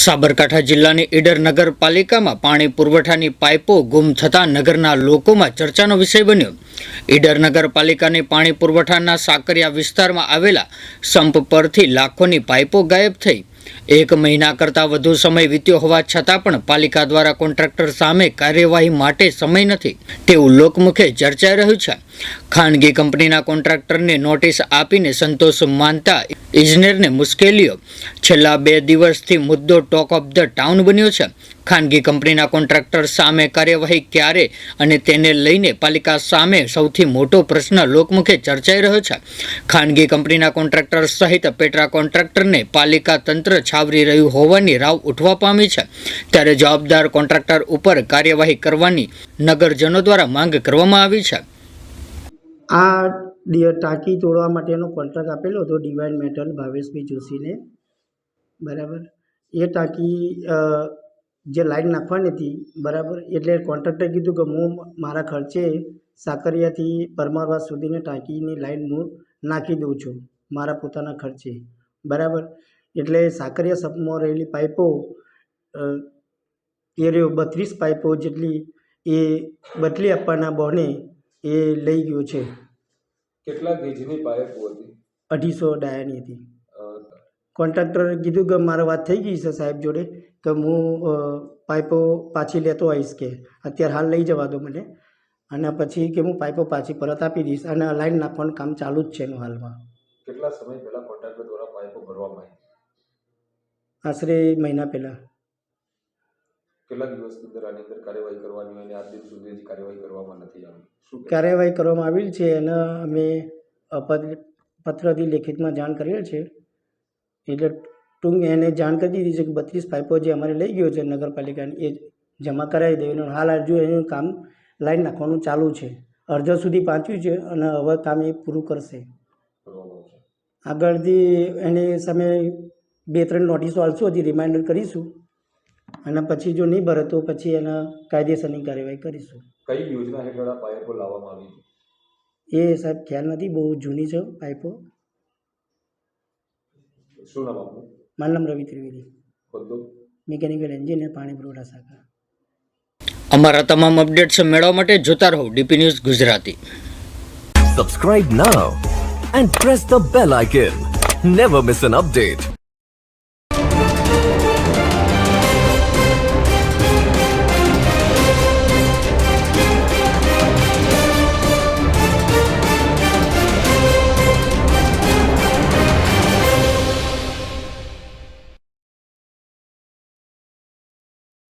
સાબરકાંઠા જિલ્લાની ઈડર નગરપાલિકામાં પાણી પુરવઠાની પાઇપો ગુમ થતાં નગરના લોકોમાં ચર્ચાનો વિષય બન્યો. ઈડર નગરપાલિકાની પાણી પુરવઠાના સાકરિયા વિસ્તારમાં આવેલા સંપ પરથી લાખોની પાઇપો ગાયબ થઈ. એક મહિના કરતાં વધુ સમય વીત્યો હોવા છતાં પણ પાલિકા દ્વારા કોન્ટ્રાક્ટર સામે કાર્યવાહી માટે સમય નથી. તેવું લોકમુખે ચર્ચાઈ રહ્યું છે. ખાનગી કંપનીના કોન્ટ્રાક્ટરને નોટિસ આપીને સંતોષ માનતા ઇજનેરને મુશ્કેલીઓ. છેલ્લા બે દિવસથી મુદ્દો ટોક ઓફ ધ ટાઉન બન્યો છે. ખાનગી કંપનીના કોન્ટ્રાક્ટર સામે કાર્યવાહી ક્યારે અને તેને લઈને પાલિકા સામે સૌથી મોટો પ્રશ્ન લોકમુખે ચર્ચાઈ રહ્યો છે. ખાનગી કંપનીના કોન્ટ્રાક્ટર સહિત પેટ્રા કોન્ટ્રાક્ટરને પાલિકા તંત્ર છાવરી રહ્યું હોવાની રાવ ઉઠવા પામી છે. ત્યારે જવાબદાર કોન્ટ્રાક્ટર ઉપર કાર્યવાહી કરવાની નગરજનો દ્વારા માંગ કરવામાં આવી છે. આ ટાંકી તોડવા માટેનો કોન્ટ્રાક્ટ આપેલો હતો ડિવાઇન મેટલ ભાવેશભાઈ જોશીને. બરાબર? એ ટાંકી જે લાઈન નાખવાની હતી, બરાબર? એટલે કોન્ટ્રાક્ટરે કીધું કે હું મારા ખર્ચે સાકરિયાથી પરમારવાસ સુધીની ટાંકીની લાઈન હું નાખી દઉં છું, મારા પોતાના ખર્ચે. બરાબર? એટલે સાકરિયા સપમાં રહેલી પાઇપો એ રહ્યો બત્રીસ પાઇપો જેટલી એ બદલી આપવાના બહાને એ લઈ ગયો છે. કેટલા ગેજની પાઇપો હતી? અઢીસો ડાયાની હતી. કોન્ટ્રાક્ટરે કીધું કે મારે વાત થઈ ગઈ છે સાહેબ જોડે કે હું પાઇપો પાછી લેતો આવીશ કે અત્યારે હાલ લઈ જવા દો મને. અને પછી કે હું પાઇપો પાછી પરત આપી દઈશ અને લાઈન નાખવાનું કામ ચાલુ જ છે એનું હાલમાં. કેટલા સમય પહેલાં કોન્ટ્રાક્ટર દ્વારા પાઇપો ભરવામાં આવી? આશરે મહિના પહેલાં. કેટલા દિવસ અંદર આની અંદર કાર્યવાહી કરવાની હોય અને આજ સુધી હજી કાર્યવાહી કરવામાં નથી આવી? શું કાર્યવાહી કરવામાં આવેલ છે અને અમે પત્રથી લેખિતમાં જાણ કરેલ છે એટલે ટૂંક એને જાણ કરી દીધી છે કે બત્રીસ પાઇપો જે અમારે લઈ ગયો છે નગરપાલિકાની એ જમા કરાવી દેવાનું હાલ હજુ એનું કામ લાઈન નાખવાનું ચાલુ છે. અડધા સુધી પહોંચ્યું છે અને હવે કામ એ પૂરું કરશે. આગળથી એની સામે બે ત્રણ નોટિસો આવશું હજી રિમાઇન્ડર કરીશું. અને પછી જો નહીં ભરે તો પછી એના કાયદેસરની કાર્યવાહી કરીશું. કઈ યોજના હેઠળ આ પાઇપો લાવવામાં આવી છે? એ સાહેબ ખ્યાલ નથી બહુ જૂની છે પાઇપો શું નામ આપનું? મારું નામ રવિ ત્રિવેદી. મિકેનિકલ એન્જિનિયર પાણી પુરવઠા શાખા. અમારા તમામ અપડેટ્સ મેળવવા માટે જોતા રહો DP news Gujarati. Subscribe now and press the bell icon never miss an update.